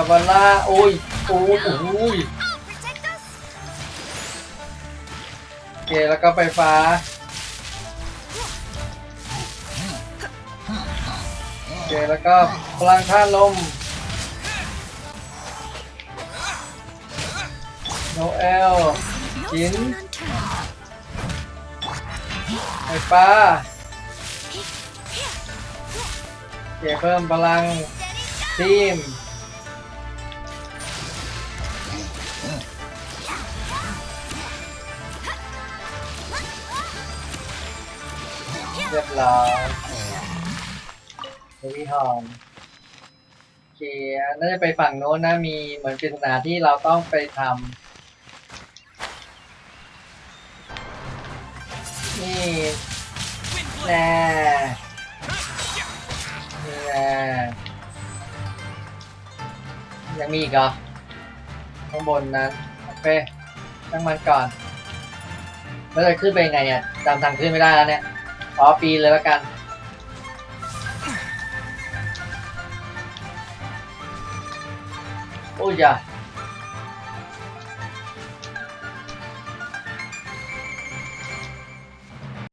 าบาร่าโอ้ยโอ้ยโอ้ยโอเคแล้วก็ไฟฟ้าโอเคแล้วก็พลังท่าลมโนเอล No Yin. stone unturned. ไฟฟ้าโอเคเพิ่มพลังทีม เรียบร้อยเฮวี่ทองโอเคน่าจะไปฝั่งโน้นนะ มีเหมือนปริศนาที่เราต้องไปทำนี่แน่นี่แน่ยังมีอีกเหรอข้างบนนั้นโอเคตั้งมันก่อนแล้วจะขึ้นไปไงเนี่ยจำทางขึ้นไม่ได้แล้วเนี่ย อ๋อปีเลยล้วกัน โอ้ย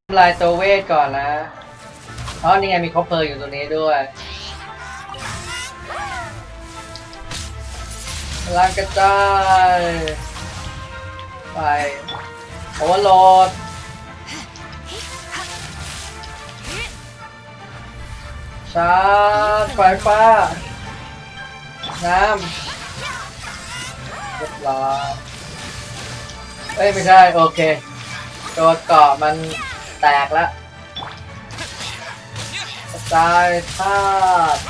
ทำลายตัวเวทก่อนนะอ๋อนี่ไงมีคอปเพอร์อยู่ตรงนี้ด้วยพลังกระจายไปโอเวอร์โหลด ชาไฟฟ้า น้ำเรียบร้อยเอ้ย ไม่ใช่ โอเค ตัวเกาะมันแตกแล้วกระจายธาตุ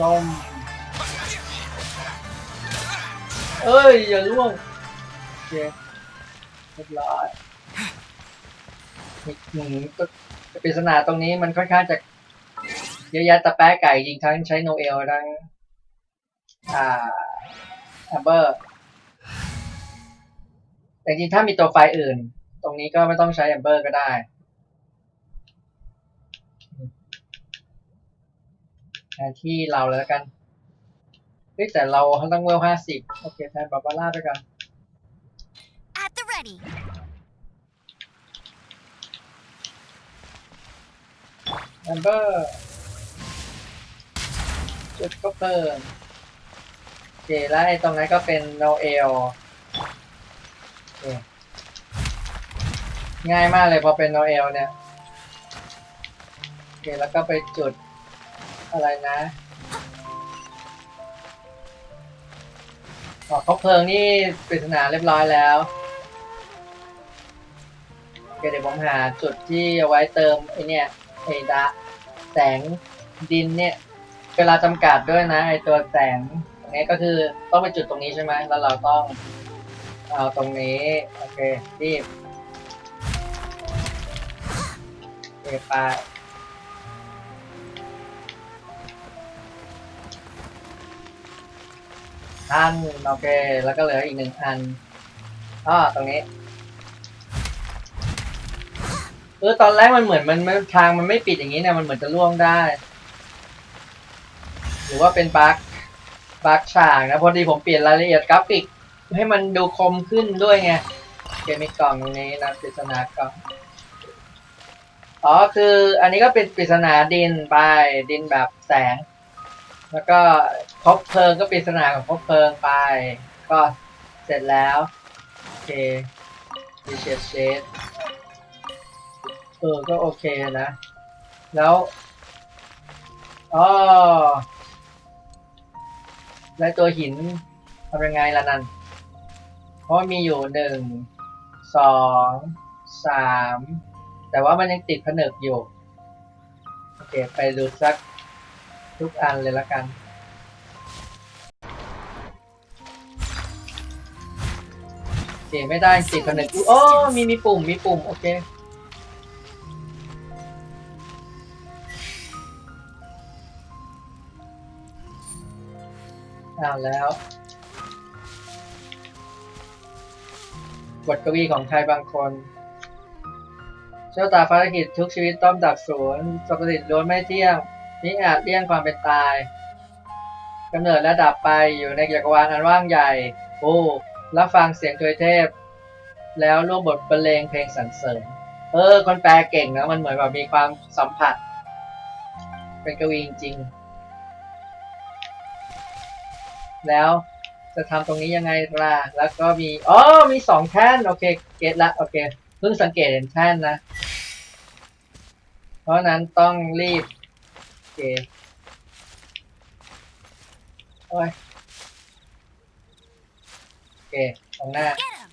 ลมเอ้ย อย่าล่วง โอเคเรียบร้อยอืมก็ปริศนาตรงนี้มันค่อนข้างจะ เยอะแยะตะแปะไก่จริงทั้งใช้โนเอลทั้งอ่าแอมเบอร์แต่จริงๆถ้ามีตัวไฟล์อื่น ตรงนี้ก็ไม่ต้องใช้แอมเบอร์ก็ได้แทนที่เราเลยแล้วกันเฮ้ยแต่เราต้องเวลห้าสิบโอเคแทนบาบาร่าไปก่อน At the ready. แอมเบอร์ จุดก็เพิ่มโอเคแล้วไอ้ตรงนั้นก็เป็นโนเอลง่ายมากเลยพอเป็นโนเอลเนี่ยโอเคแล้วก็ไปจุดอะไรนะออกคบเพลิงนี่ปริศนาเรียบร้อยแล้วเคเดี๋ยวผมหาจุดที่เอาไว้เติมไอเนี่ยไอดะแสงดินเนี่ย เวลาจำกัดด้วยนะไอตัวแสงตรงนี้ก็คือต้องไปจุดตรงนี้ใช่ไหมแล้วเราต้องเอาตรงนี้ โอเครีบโอไปอันโอเค แล้วก็เหลืออีกหนึ่งอันอ้อตรงนี้เออตอนแรกมันเหมือนมันมันทางมันไม่ปิดอย่างนี้เนี่ยมันเหมือนจะล่วงได้ หรือว่าเป็นบั๊กบั๊กฉากนะพอดีผมเปลี่ยนรายละเอียดกราฟิก ให้มันดูคมขึ้นด้วยไงเกมมีกล่องตรงนี้นะปริศนากล่องอ๋อคืออันนี้ก็เป็นปริศนาดินไปดินแบบแสง แล้วก็คบเพลิงก็ปริศนาของคบเพลิงไป ก็เสร็จแล้วโอเคดีเชดเชดเออก็โอเคนะ แล้วอ๋อ และตัวหินทำยังไงล่ะนันเพราะมีอยู่หนึ่งสองสามแต่ว่ามันยังติดผนึกอยู่ โอเค ไปดูสักทุกอันเลยละกัน โอเค ไม่ได้ติดผนึกอุ๊ยโอ้ มีมีปุ่มมีปุ่ม โอเค เอาแล้วบทกวีของใครบางคน เจ้าตาภารกิจทุกชีวิตต้องดับศูนย์สัพสิทธิ์ล้วนไม่เที่ยงนี่อาจเลี่ยงความเป็นตายกำเนิดและดับไปอยู่ในจักรวาลอันว่างใหญ่ โอ้รับฟังเสียงทวยเทพ แล้วร่วมบทบรรเลงเพลงสรรเสริญ เออ คนแปลเก่งนะ มันเหมือนแบบมีความสัมผัส เป็นกวีจริงๆ แล้วจะทำตรงนี้ยังไงล่ะ แล้วก็มี อ๋อ มีสองแท่น โอเค เก็ตละ โอเค เพิ่งสังเกตเห็นแท่นนะ เพราะนั้นต้องรีบโอเคโอ้ยโอเคตรงหน้า Get him!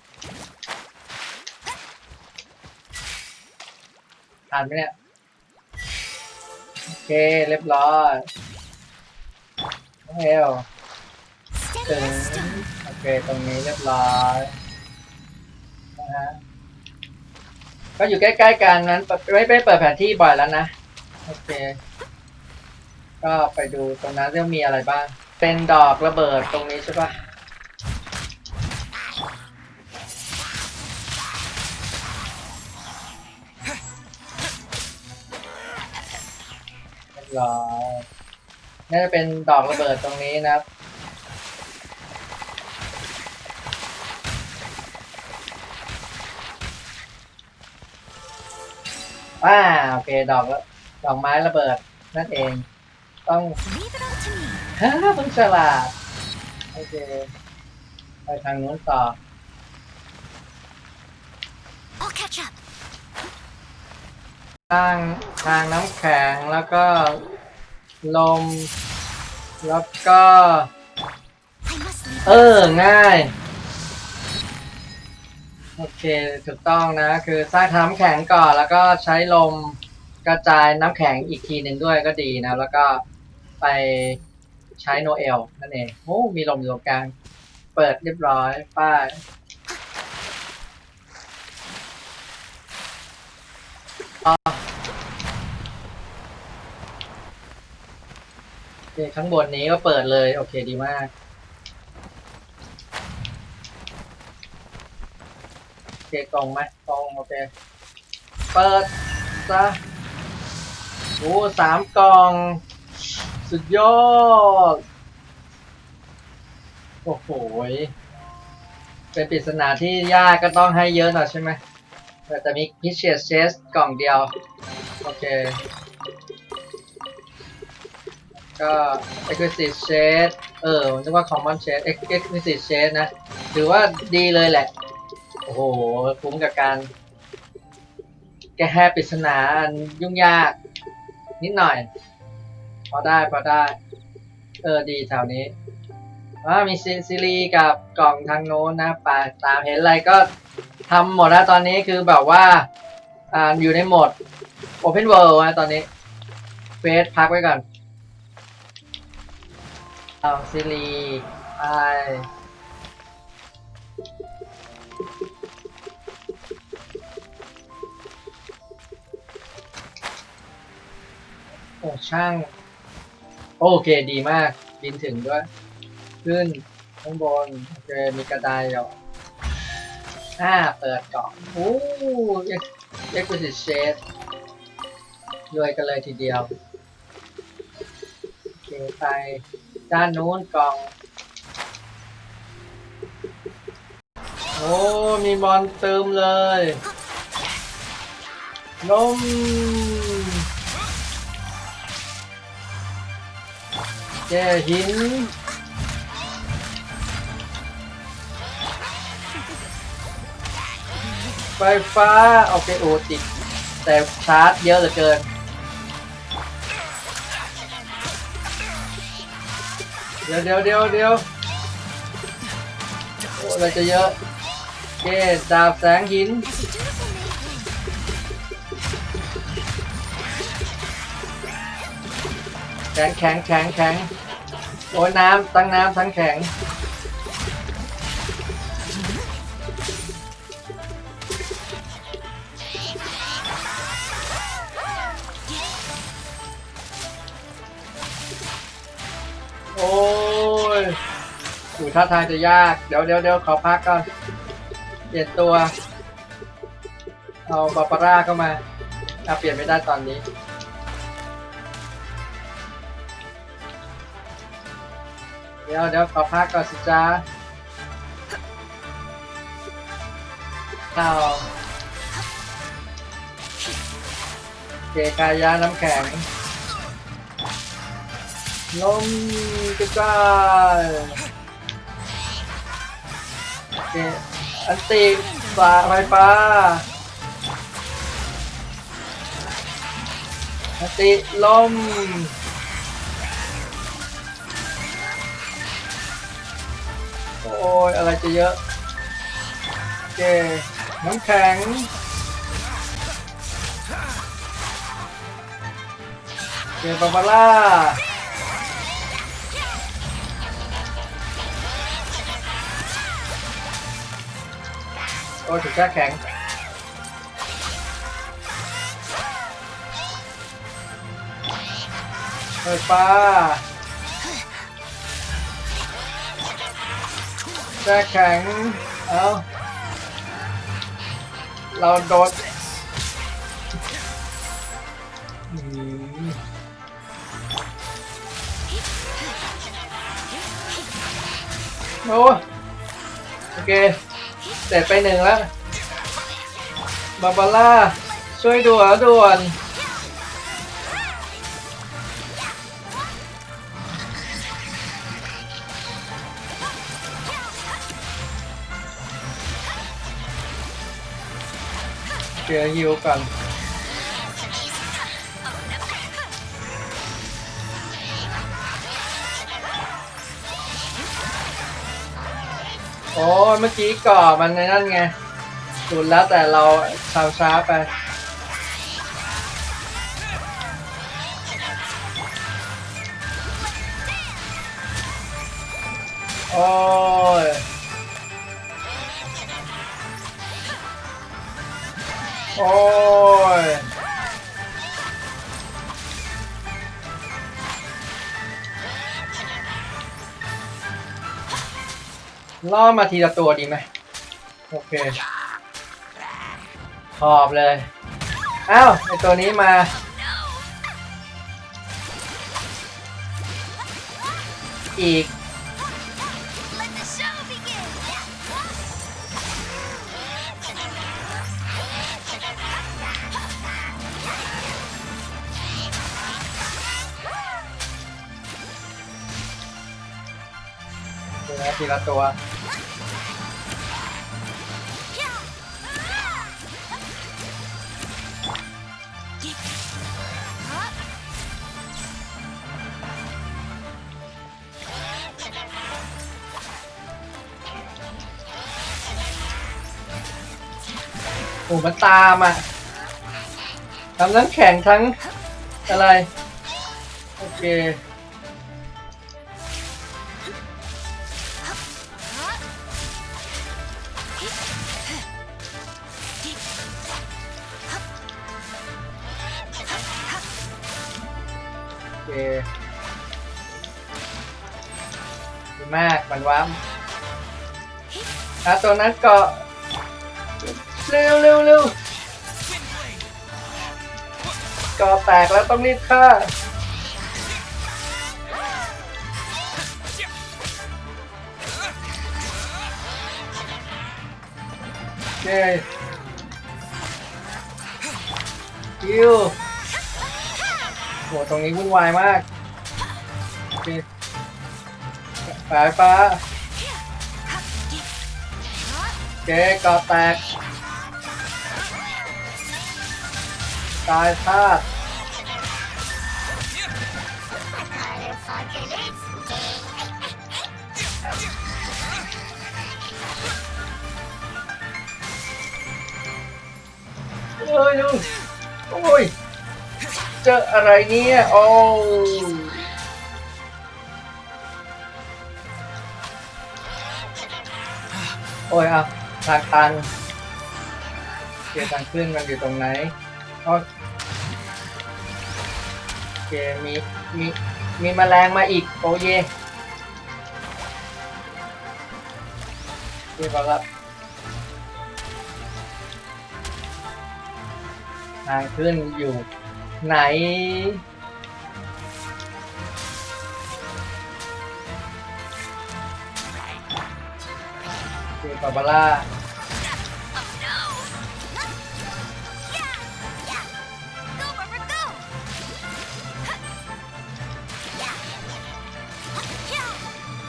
ทันไหมเนี่ย โอเค เรียบร้อยน้อง เอโอเคตรงนี้เรียบร้อยนะฮะก็อยู่ใกล้ๆกันนั้นไม่ไม่เปิดแผนที่บ่อยแล้วนะโอเค ก็ไปดูตรงนั้นเรื่องมีอะไรบ้าง เป็นดอกระเบิดตรงนี้ใช่ปะเรียบร้อยน่าจะเป็นดอกระเบิดตรงนี้นะครับ อ่าโอเคดอกละดอกไม้ระเบิดนั่นเอง ต้อง Leave it all to me. ฮ่าเพิ่งฉลาดโอเคไปทางนู้นต่อ I'll catch up. ทางทางน้ำแข็งแล้วก็ลม แล้วก็ I must leave. เออ ง่าย โอเคถูกต้องนะ คือสร้างน้ำแข็งก่อนแล้วก็ใช้ลมกระจายน้ำแข็งอีกทีหนึ่งด้วยก็ดีนะ แล้วก็ไปใช้โนเอลนั่นเองโอ้มีลมอยู่ตรงกลาง เปิดเรียบร้อยป้ายโอเคข้างบนนี้ก็เปิดเลย โอเคดีมาก โอ เคตรงไหมตรงโอเค เปิดซะโอ้สามกล่อง สุดยอด โอ้โหเป็นปริศนาที่ยากก็ต้องให้เยอะหน่อยใช่ไหมแต่จะมีพิเศษเชสกล่องเดียว โอเค ก็ exquisite shade เออนึกว่า common shade Ex- exquisite shade นะ ถือว่าดีเลยแหละ โอ้โห คุ้มกับการ แก้ปริศนาอันยุ่งยาก นิดหน่อย พอได้พอได้ เออดีแถวนี้อ่ามีซีซีรีส์กับกล่องทางโน้นนะไปตามเห็นอะไรก็ทำหมดแล้วตอนนี้คือแบบว่าอ่าอยู่ในโหมด Open World นะตอนนี้เฟสพักไว้ก่อนเอาซีรีส์ไป โอ้ช่าง โอเคดีมากบินถึงด้วย ขึ้นข้างบนโอเคมีกระไดอยู่อ่าเปิดกล่องโอ้เอ็กเอ็กซ์ติเชดรวยกันเลยทีเดียวโอเคไปด้านนู้นกล่อง โอ้ มีบอลเติมเลยลม แก้หินไฟฟ้าโอเคโอติดแต่ชาร์จเยอะเหลือเกิน เดี๋ยวเดี๋ยวเดี๋ยวเดี๋ยวโอ้อะไรจะเยอะโอเคดาบแสงหิน แข็งแข็งแข็งแข็งโอ้ยน้ำทั้งน้ำทั้งแข็ง โอ้ยอูท่าทางจะยาก เดี๋ยวเดี๋ยวเดี๋ยวขอพักก่อน เปลี่ยนตัว เอาบาปาร่าเข้ามาอะเปลี่ยนไม่ได้ตอนนี้ เดี๋ยวเดี๋ยวขอพักก่อนสิจ้าข้าวเกกายาน้ำแข็งลมกระจายโอเคอันติสาไฟฟ้าอันติลม ยอะไรจะเยอะ โอเค น้ำแข็ง โอเคบาบาร่าโอ้ถูกแช่แข็งไฟฟ้า แช่แข็ง เอาเราโดนโอ้โอเคเสร็จไปหนึ่งแล้ว บาบาร่า ช่วยด่วนด่วน เดี๋ยวฮิวก่อนโอ้เมื่อกี้ก่อมันในนั่นไงสุดแล้วแต่เราทำช้าไปโอ้ย โอ้ยล่อมาทีละตัวดีไหมโอเคขอบเลยอ้าวไอตัวนี้มาอีก นะทีละตัวโอ้มันตามอะทำทั้งแข่งทั้งอะไร โอเค ดีมากมันว้ามอะตัวนั้นเกาะเร็วเร็วเร็วเกาะแตกแล้วต้องรีบฆ่าโอเคคิวโหตรงนี้วุ่นวายมากโอเค สายฟ้าโอเคกอแตกตายธาตุเอ้ยลุงโอ้ย เจออะไรเนี่ย โอ้ อ้ยอะทางตันเกียร์ทางขึ้นมันอยู่ตรงไหนอ๋อโอเคมีมีมีแมลงมาอีกโอเยเรียบร้อยแล้วทางขึ้นอยู่ไหนาบาร่า Oh no! Yeah! Yeah! Go, Barbara, go! Yeah! Yeah!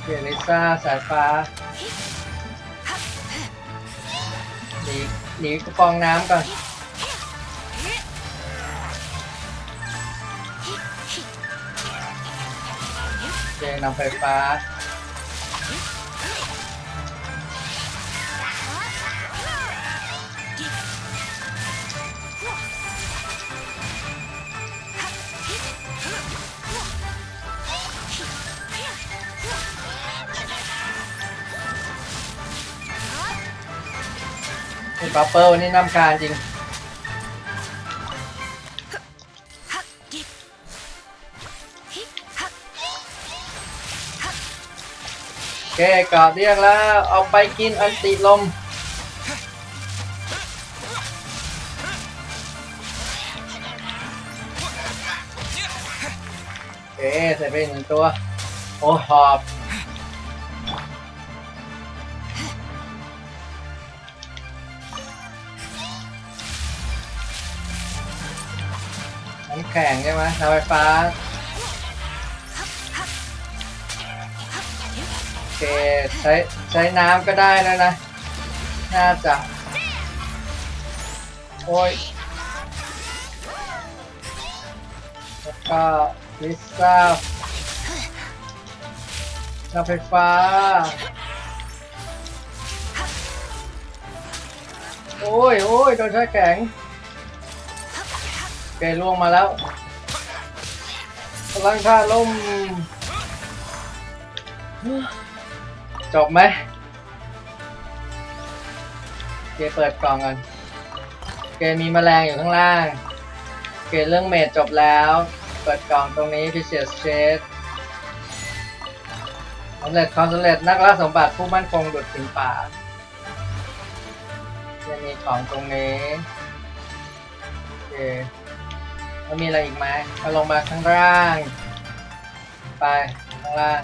เกลิซ่าสายฟ้าหนีหนีกระปองน้ำก่อนเจนำไฟฟ้า บัฟเฟิลนี่น้ำการจริงแกกอดเรียกแล้ว เอาไปกินอันติลม โอเคใส่ไปหนึ่งตัว โอ้หอบ ข็งใช่ไหมน้ำไฟฟ้า โอเค ใช้ใช้น้ำก็ได้แล้วนะ น่าจะ โอ้ย แล้วก็ลิซ่าน้ำไฟฟ้า โอ้ยโอ้ยโดนใช้แข็ง โอเคล่วงมาแล้วพลังค่าล่มจบไหมเกเปิดกล่องกันเกมีแมลงอยู่ข้างล่างเกเรื่องเมดจบแล้ว เปิดกล่องตรงนี้พิเศษเชดสำเร็จความสำเร็จนักล่าสมบัติผู้มั่นคงดุดถึงป่าจะมีของตรงนี้โอเค แล้วมีอะไรอีกไหมมาลงมาข้างล่าง ไปข้างล่าง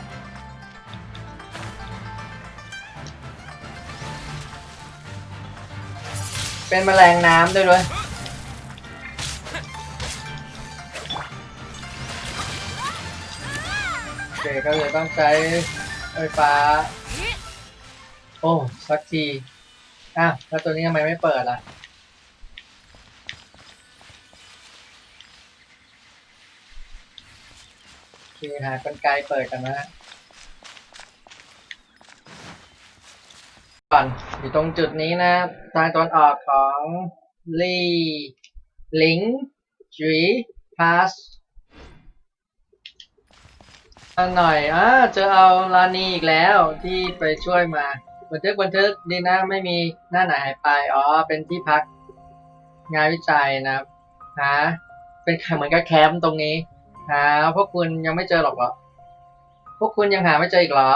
เป็นแมลงน้ำด้วยด้วยโอเคก็เลยต้องใช้ไฟฟ้า โอ้ สักทีอ้าวแล้วตัวนี้ทำไมไม่เปิดล่ะ โอเคหากลไกเปิดกันนะฮะก่อนอยู่ตรงจุดนี้นะ ทางตอนออกของลีหลิงจีพาสอันหน่อยอ่าเจอเอาลานีอีกแล้วที่ไปช่วยมาบันทึกบันทึกดีนะไม่มีหน้าไหนหายไป อ๋อ เป็นที่พักงานวิจัยนะครับหาเป็นเหมือนกับแคมป์ตรงนี้ หาพวกคุณยังไม่เจอหรอกเหรอ พวกคุณยังหาไม่เจออีกเหรอ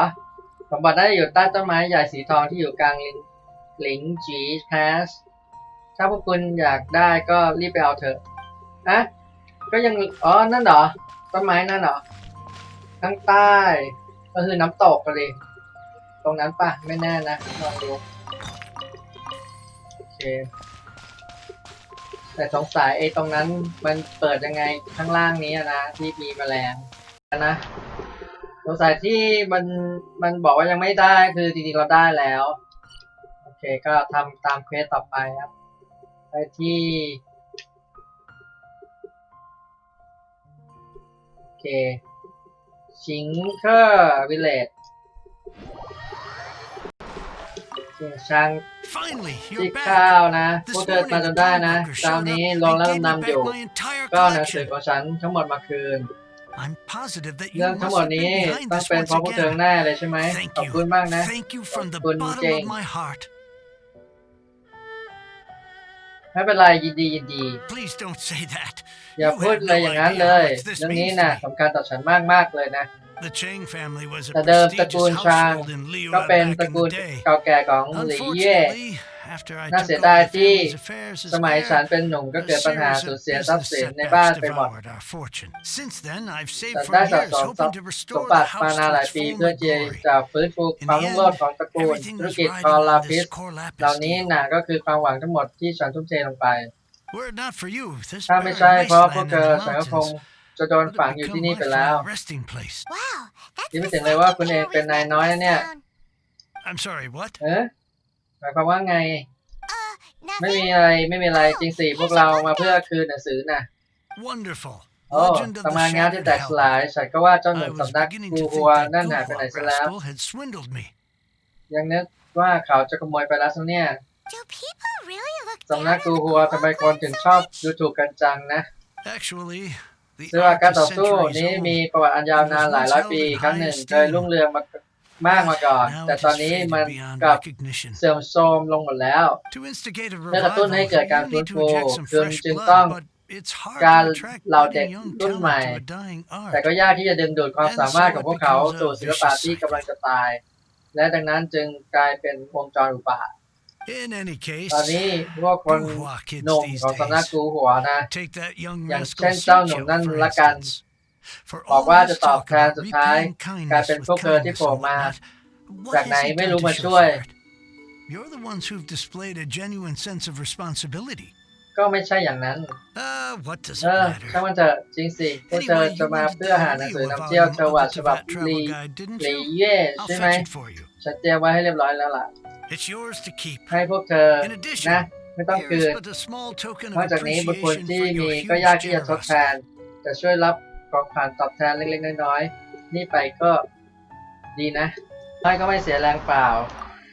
สมบัติได้อยู่ใต้ต้นไม้ใหญ่สีทองที่อยู่กลางลิงหลิงจีแพสถ้าพวกคุณอยากได้ก็รีบไปเอาเถอะอะก็ยัง อ๋อ นั่นเหรอ ต้นไม้นั่นเหรอ ข้างใต้ ก็คือน้ำตกกันเลย ตรงนั้นปะไม่แน่นะ ลองดู โอเค แต่สงสัยไอ้ตรงนั้นมันเปิดยังไงข้างล่างนี้นะที่มีแมลงนะสงสัยที่มันมันบอกว่ายังไม่ได้คือจริงๆเราได้แล้ว โอเคก็ทำตามเควสต่อไปครับ ไปที่โอเคชิงเคอร์วิลเลจ ชียงช่าง Finally, ที่ you're ข้า back. วนะพวก This เธอมา morning, จ the นได้นะ Dawnwalker เช้า showed นี้ up ลง and แล้ว gave me นำอยู่ back my entire ก็หนังสือ collection. ของฉันทั้งหมดมาคืน I'm positive that you เรื่องทั้ง must หมด have นี้ been behind ต้อง this เป็น once เพราะพวกเธอ again. แน่เลยใช่ไหม Thank ขอบ you. คุณมากนะ Thank you from the ขอบคุณ bottom จริง of my heart. ไม่เป็นไรยินดียินดี Please don't say that. อย่า You พูด have เลย no อย่างนั้น idea เล how ย much this เรื่องนี้ means นะ to me. สำคัญต่อฉันมากมากๆเลยนะ The Chang family was a แต่เดิมตระ prestigious กูลชาง household in ก็ Liyue เป็น back ตระ in กูล the day. เก่าแก่ของหลี่เย่ Unfortunately, after I น่า took เสีย over ดาย the ที่ family's affairs as สมัย heir, ฉันเป็นหนุ่มก็ a เกิดปัญหา series สูญ of เสียทรัพย์ business สินในบ้าน setbacks ไปหมด devoured our fortune. Since then, I've ฉั saved น for ได้สะ years, สมทรัพ hoping ย์ to ส restore มบั the ติมา house นาน to หลาย its ปีเพื่อ former ที่ glory. จะฟื้นฟูความรุ่งโรจน์ของตระกูล Everything ธุร was กิจ riding คอลา on พิส this core เหล่า lapis นี้ deal. น่ะก็คือความหวังทั้งหมดที่ฉันทุ่มเทลงไป Were it not for you, this ถ้าไม่ barren ใช่เพราะพวก wasteland เธ in อ the ฉันก็คง mountains จะโดน would ฝัง have อยู่ที่ become นี่ my ไปแล้ว final resting place. Wow, that's คิด the ไม่ถึงเลยว่าคุณเอง second เป็นนาย year น้อย we've นะ been เนี่ย down. I'm sorry, what? เอ๊ะหมายความว่าไง Uh, ไม่มี nothing. อะไรไม่มีอะไรจริงสิพวกเรามาเพื่อคืนหนังสือน่ะ Wonderful. โอ้ Legend of ตำ the นานงานที่ Shattered แตกส Helmet. ลายฉันก็ว่าเจ้าหนุ่ I ม was สำนัก beginning กู to ฮัว think นั่น that หายไปไหน Goldwalk ซะแล้ว rascal had swindled me. ยังนึกว่าเขาจะขโมยไปแล้วซะเนี่ย Do people really look สำนัก down กู on the ฮัวทำไม Goldwalk คนถึง clan ชอบ so ดู much? ถูกกันจังนะ Actually, the ซึ่งว่า art การ is ต่อสู้ centuries นี้ old. มีประวัติอันยาวนานหลายร้อยปีครั้งหนึ่งเคยรุ่งเรืองมามากมาก่อน Now แต่ it ตอน has นี้ faded มัน beyond กลับ recognition. เสื่อมโทรมลงหมดแล้ว To instigate a เพื่อกระตุ้น revival, ให้เกิดการ you ฟื้น need to ฟู inject some จึง fresh จึงต้อง blood, but it's hard การ to attract เหล่า budding เด็ก young รุ่น talent ใหม่ to a dying แต่ art. ก็ยากที่จะดึงดูดความสามารถของพวกเขาสู่ศิลปะที่กำลังจะตาย และดังนั้นจึงกลายเป็นวงจรอุบาท In any case, ตอนนี้พวกคน Guhua kids หนุ่ม these ของสำนัก days กูหัวนะ take that young อย่าง rascal เช่นเจ้าหนุ่ม Sincho, นั่น for ละกัน instance. For บอก all ว่าจะ this ตอบ talk แทน about สุดท้าย repaying กลาย kindness เป็นพวก with เธอที่ kindness โผล่ and มา whatnot, what จาก has ไหน he ไม่ done รู้ to มา show ช่วย for it? You're the ones who've displayed a genuine sense of responsibility. ก็ไม่ใช่อย่างนั้น Uh, what does เอ it อ matter? ถ้ามันเถอะจริงสิพวกเธอ Anyway, จะ you มา wanted เพื่อหา to หนัง Leo สือ a นำเที่ยว volume เท of วัด the ฉบับ Tibet ลี travel guide, didn't ลี you? เย่ I'll ใช่ไหม fetch it for you. ฉันเตรียมไว้ให้เรียบร้อยแล้วล่ะ It's yours to keep. ให้พวกเธอ In นะ addition, ไม่ต้องคื here's น but a small token นอก of จากนี้บุคคล appreciation ที่ for มี your ก็ huge ยากที่จะทดแท generosity. นจะช่วยรับของขวัญตอบแทนเล็กๆน้อยๆนี่ไปก็ดีนะไม่ก็ไม่เสียแรงเปล่า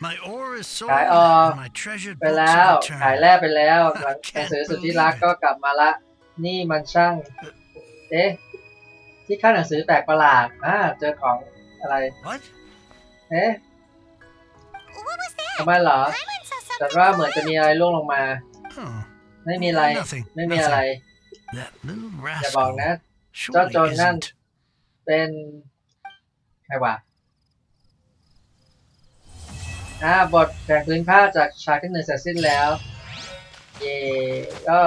My ore is sold ขายออก and my treasured ไป books แล้ว have ขาย returned. แร่ไปแล้วหลัง I หนัง can't สือสุดที่ believe รัก it. ก็กลับมาละ นี่มันช่าง เอ๊ะ ที่ข้างหนังสือแปลกประหลาดอ่าเจอของอะไร What? เอ๊ะ What was that? ทำไมเหรอ Paimon saw แต่ something ว่าเหมือนจะ fall มี out. อะไรร่วงลงมา Oh, ไม่มีอะไร Nothing, ไม่มีอะไร that little อย่าบอก rascal นะ surely Cho- cho nên- isn't. เป็นใครวะ อ่าบทแข่งพื้นผ้าจากฉากที่หนึ่งเสร็จสิ้นแล้ว เย่ก็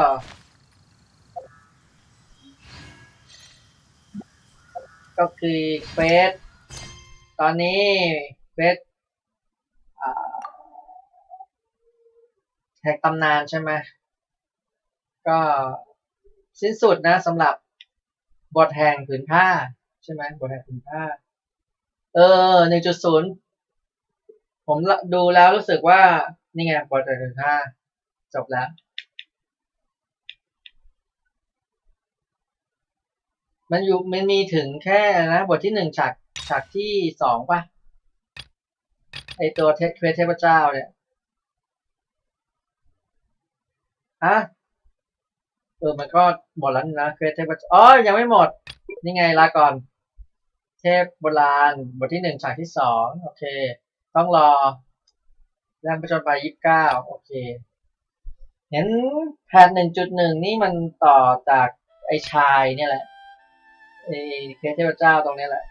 ก็คือเฟสตอนนี้เฟสแห่งตำนานใช่ไหมก็สิ้นสุดนะสำหรับบทแห่งผืนผ้า ใช่ไหมบทแห่งผืนผ้า เออหนึ่งจุดศูนย์ ผมดูแล้วรู้สึกว่า นี่ไงบทแห่งผืนผ้าจบแล้ว มันอยู่มันมีถึงแค่นะบทที่หนึ่งฉากฉากที่สองป่ะ ไอตัวเทเควเทพเจ้าเนี่ยฮะเออมันก็หมดแล้วนะเควสเทพเจ้าอ๋อ ยังไม่หมด นี่ไงลาก่อน เทพโบราณ บทที่หนึ่งฉากที่สอง โอเค ต้องรอแรงประจนไปยี่สิบเก้าโอเคเห็นแพทหนึ่งจุดหนึ่งนี่มันต่อจากไอชายเนี่ยแหละไอ้เคสเทพเจ้าตรงนี้แหละ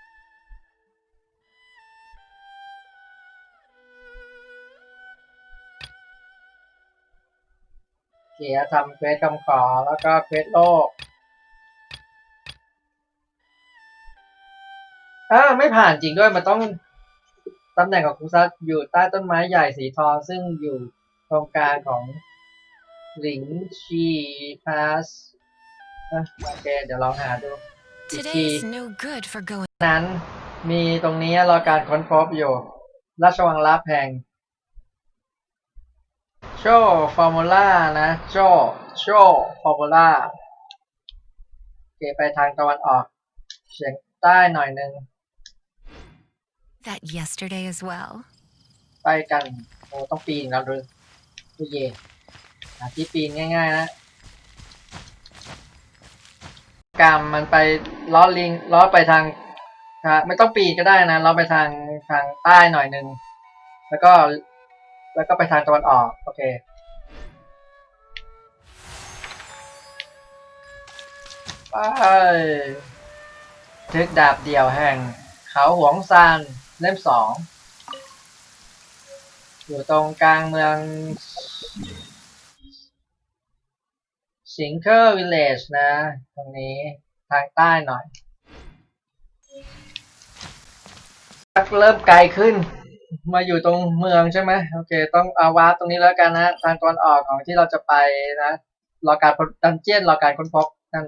เกียทำเควสคำขอแล้วก็เควสโลกอ่าไม่ผ่านจริงด้วยมันต้อง ตำแหน่งของคุซัสอยู่ใต้ต้นไม้ใหญ่สีทองซึ่งอยู่ตรงกลางของหลิงชีพาสอะโอเคเดี๋ยวลองหาดูอีกที Today's no good for going. นั้นมีตรงนี้รอการค้นพบอยู่ ราชวังลับแห่งโชว์ฟอร์มูล่านะโชว์โชว์ฟอร์มูล่าโอเคไปทางตะวันออกเฉียงใต้หน่อยหนึง That yesterday as well. ไปกันโอ้ต้องปีนแล้วดูดูเย่หาที่ปีนง่ายๆนะกรรมมันไปล้อลิงล้อไปทางไม่ต้องปีนก็ได้นะล้อไปทางทางใต้หน่อยหนึงแล้วก็แล้วก็ไปทางตะวันออกโอเคไปทึกดาบเดี่ยวแห่งเขาหวงซาน เล่มสองอยู่ตรงกลางเมืองสิงเ e อร์วิลเลจนะ ตรงนี้ทางใต้หน่อยเริ่มไกลขึ้น มาอยู่ตรงเมืองใช่ไหมโอเค ต้องเอาวาร์ปตรงนี้แล้วกันนะ ทางตอนออกของที่เราจะไปนะรอการดันเจียนรอการค้นพบนั่น